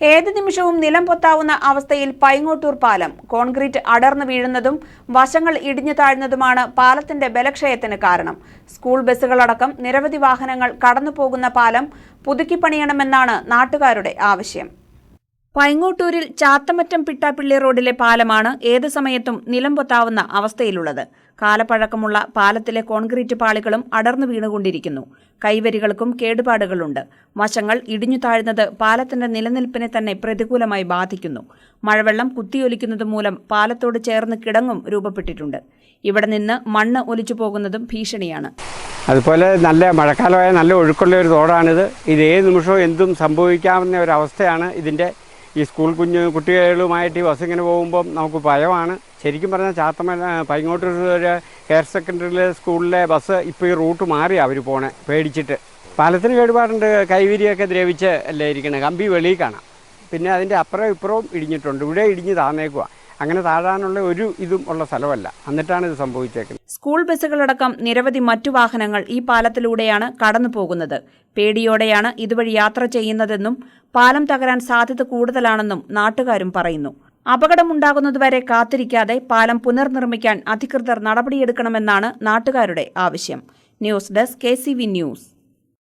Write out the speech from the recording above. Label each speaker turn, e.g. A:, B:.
A: ഏത് നിമിഷവും നിലം പൊത്താവുന്ന അവസ്ഥയിൽ പൈങ്ങോട്ടൂർ പാലം. കോൺക്രീറ്റ് അടർന്നു വീഴുന്നതും വശങ്ങൾ ഇടിഞ്ഞു താഴ്ന്നതുമാണ് പാലത്തിന്റെ ബലക്ഷയത്തിന് കാരണം. സ്കൂൾ ബസ്സുകളടക്കം നിരവധി വാഹനങ്ങൾ കടന്നുപോകുന്ന പാലം പുതുക്കിപ്പണിയണമെന്നാണ് നാട്ടുകാരുടെ ആവശ്യം. പൈങ്ങോട്ടൂരിൽ ചാത്തമറ്റം പിട്ടാപ്പിള്ളി റോഡിലെ പാലമാണ് ഏത് സമയത്തും നിലം പൊത്താവുന്ന അവസ്ഥയിലുള്ളത്. കാലപ്പഴക്കമുള്ള പാലത്തിലെ കോൺക്രീറ്റ് പാളികളും അടർന്നു വീണുകൊണ്ടിരിക്കുന്നു. കൈവരികൾക്കും കേടുപാടുകളുണ്ട്. വശങ്ങൾ ഇടിഞ്ഞു താഴ്ന്നത് പാലത്തിന്റെ നിലനിൽപ്പിനെ തന്നെ പ്രതികൂലമായി ബാധിക്കുന്നു. മഴവെള്ളം കുത്തിയൊലിക്കുന്നത് മൂലം പാലത്തോട് ചേർന്ന് കിടങ്ങും രൂപപ്പെട്ടിട്ടുണ്ട്. ഇവിടെ നിന്ന് മണ്ണ് ഒലിച്ചു പോകുന്നതും ഭീഷണിയാണ്.
B: അതുപോലെ നല്ല മഴക്കാലമായ നല്ല ഒഴുക്കുള്ള ഒരു തോടാണിത്. ഇത് ഏത് നിമിഷവും എന്തും സംഭവിക്കാവുന്ന ഒരു അവസ്ഥയാണ് ഇതിന്റെ ഈ സ്കൂൾ കുഞ്ഞ് കുട്ടികളുമായിട്ട് ഈ ബസ് ഇങ്ങനെ പോകുമ്പം നമുക്ക് ഭയമാണ്. ശരിക്കും പറഞ്ഞാൽ ചാത്തമല പൈങ്ങോട്ടൂർ ഹയർ സെക്കൻഡറി സ്കൂളിലെ ബസ് ഇപ്പോൾ ഈ റൂട്ട് മാറി അവർ പോണേ പേടിച്ചിട്ട്. പാലത്തിന് കേടുപാടുണ്ട് കൈവിരിയൊക്കെ ദ്രവിച്ച് അല്ലേ ഇരിക്കണേ കമ്പി വെളിയിൽ കാണാം. പിന്നെ അതിന്റെ അപ്പുറം ഇപ്പുറവും ഇടിഞ്ഞിട്ടുണ്ട് ഇവിടെ ഇടിഞ്ഞ് താന്നേക്കുക അങ്ങനെ താഴാനുള്ള ഒരു ഇതും ഉള്ള സ്ഥലമല്ല. എന്നിട്ടാണ് ഇത് സംഭവിച്ചേക്കുന്നത്.
A: സ്കൂൾ ബസ്സുകളടക്കം നിരവധി മറ്റു വാഹനങ്ങൾ ഈ പാലത്തിലൂടെയാണ് കടന്നു പോകുന്നത് പേടിയോടെയാണ് ഇതുവഴി യാത്ര ചെയ്യുന്നതെന്നും പാലം തകരാൻ സാധ്യത കൂടുതലാണെന്നും നാട്ടുകാരും പറയുന്നു. അപകടമുണ്ടാകുന്നതുവരെ കാത്തിരിക്കാതെ പാലം പുനർനിർമ്മിക്കാൻ അധികൃതർ നടപടിയെടുക്കണമെന്നാണ് നാട്ടുകാരുടെ ആവശ്യം. News desk K news.